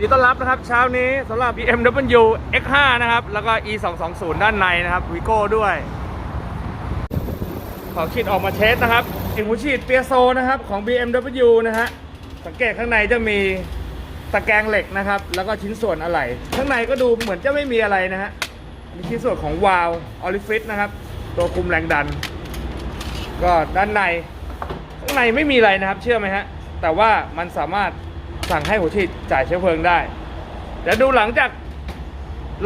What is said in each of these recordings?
ยินดีต้อนรับนะครับเช้านี้สำหรับ BMW X5 นะครับ แล้วก็ E 2 2 0 ด้านในนะครับวีโก้ด้วย ขอขีดออกมาเทสนะครับถึงหัวฉีดเปียโซนะครับของ BMW นะฮะสังเกตข้างในจะมีตะแกรงเหล็กนะครับ แล้วก็ชิ้นส่วนอะไหล่ข้างในก็ดูเหมือนจะไม่มีอะไรนะฮะมีชิ้นส่วนของวาล์วออลิฟิตนะครับ ตัวคุมแรงดัน ก็ด้านใน ข้างในไม่มีอะไรนะครับ เชื่อไหมฮะแต่ว่ามันสามารถ สั่งให้หัวฉีดจ่ายเชื้อเพลิงได้เดี๋ยวดูหลังจาก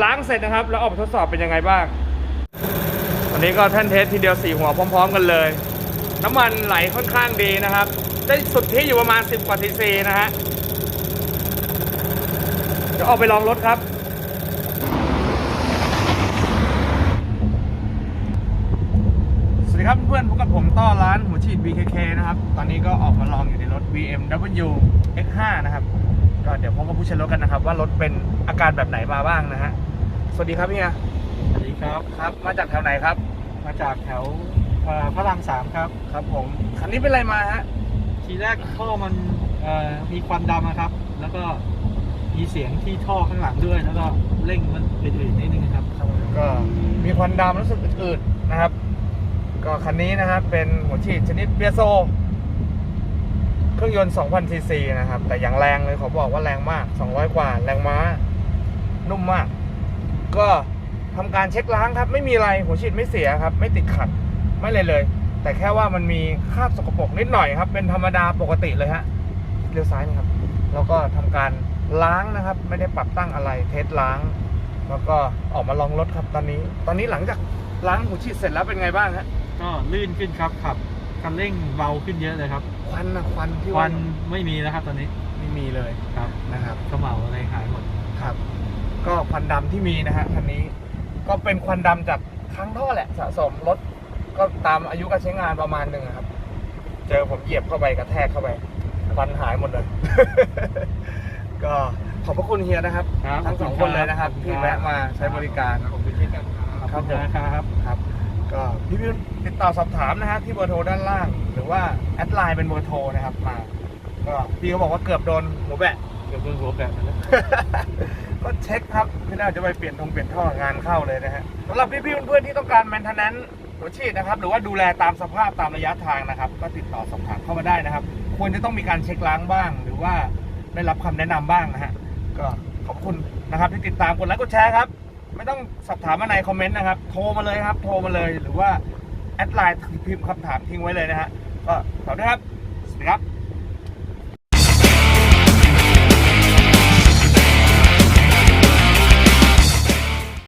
ล้างเสร็จนะครับ แล้วออกไปทดสอบเป็นยังไงบ้าง วันนี้ก็แท่นเทสทีเดียวสี่หัวพร้อม ๆ กันเลย น้ำมันไหลค่อนข้างดีนะครับ ได้สุดที่อยู่ประมาณ 10 กว่าซีซีนะฮะเดี๋ยวออกไปลองรถครับ สวัสดีครับเพื่อนๆพบกับผมต้อร้านหัวฉีด BKK นะครับ ตอนนี้ก็ออกมาลองอยู่ในรถ BMW X5 นะครับ ก็เดี๋ยวพบกับผู้ใช้รถกันนะครับ ว่ารถเป็นอาการแบบไหนมาบ้างนะฮะ สวัสดีครับพี่เฮียสวัสดีครับครับ มาจากแถวไหนครับ มาจากแถวเอ่อพระรามสามครับ ครับผมคันนี้เป็นอะไรมาฮะทีแรกท่อมันเอ่อมีควันดำนะครับ แล้วก็มีเสียงที่ท่อข้างหลังด้วย แล้วก็เร่งมันอื่นๆนิดนึงครับ ก็มีควันดำรู้สึกอืดๆนะครับ ก็คันนี้นะครับเป็นหัวฉีดชนิดเบียโซ เครื่องยนต์ 2,000 ซีซีนะครับ แต่อย่างแรงเลยขอบอกว่าแรงมาก 200 กว่า แรงม้า นุ่มมาก ก็ทำการเช็คล้างครับ ไม่มีอะไร หัวฉีดไม่เสียครับ ไม่ติดขัด ไม่เลยเลย แต่แค่ว่ามันมีคราบสกปรกนิดหน่อยครับ เป็นธรรมดาปกติเลยฮะ เลี้ยวซ้ายนะครับ แล้วก็ทำการล้างนะครับ ไม่ได้ปรับตั้งอะไร เทสล้าง แล้วก็ออกมาลองรถครับตอนนี้ ตอนนี้หลังจากล้างหัวฉีดเสร็จแล้วเป็นไงบ้างฮะ ก็ลื่นขึ้นครับขับคันเร่งเบาขึ้นเยอะเลยครับควันนะควันที่ควันไม่มีแล้วครับตอนนี้ไม่มีเลยครับนะครับเขม่าอะไรหายหมด ครับ ก็ควันดำที่มีนะฮะคันนี้ก็เป็นควันดำจากทั้งท่อแหละสะสมรถก็ตามอายุการใช้งานประมาณหนึ่งอะครับ เจอผมเหยียบเข้าไปกระแทกเข้าไปควันหายหมดเลย ก็ขอบพระคุณเฮียนะครับ ครับทั้งสองขคอบนณเลยนะครับ ขอณที่แวะมาใช้บริการผมไปเช็คกันครับผมครับ ครับ ก็พี่พิมติดต่อสอบถามนะฮะที่เบอร์โทรด้านล่าง หรือว่าแอดไลน์เป็นเบอร์โทรนะครับมา ก็พี่เขาบอกว่าเกือบโดนหัวแบะเกือบโดนหัวแบบนั้นแล้วก็เช็คครับไม่น่าจะไปเปลี่ยนทงเปลี่ยนท่องานเข้าเลยนะฮะสำหรับพี่ๆเพื่อนๆที่ต้องการแมนเทนแนนหัวฉีดนะครับ หรือว่าดูแลตามสภาพตามระยะทางนะครับ ก็ติดต่อสอบถามเข้ามาได้นะครับ ควรจะต้องมีการเช็คล้างบ้าง หรือว่าได้รับคำแนะนำบ้างนะฮะก็ขอบคุณนะครับที่ติดตามกดไลค์กดแชร์ครับ ไม่ต้องสอบถามมาในคอมเมนต์นะครับ โทรมาเลยครับ โทรมาเลย หรือว่าแอดไลน์พิมพ์คำถามทิ้งไว้เลยนะฮะ ก็ขอบคุณครับ สวัสดีครับ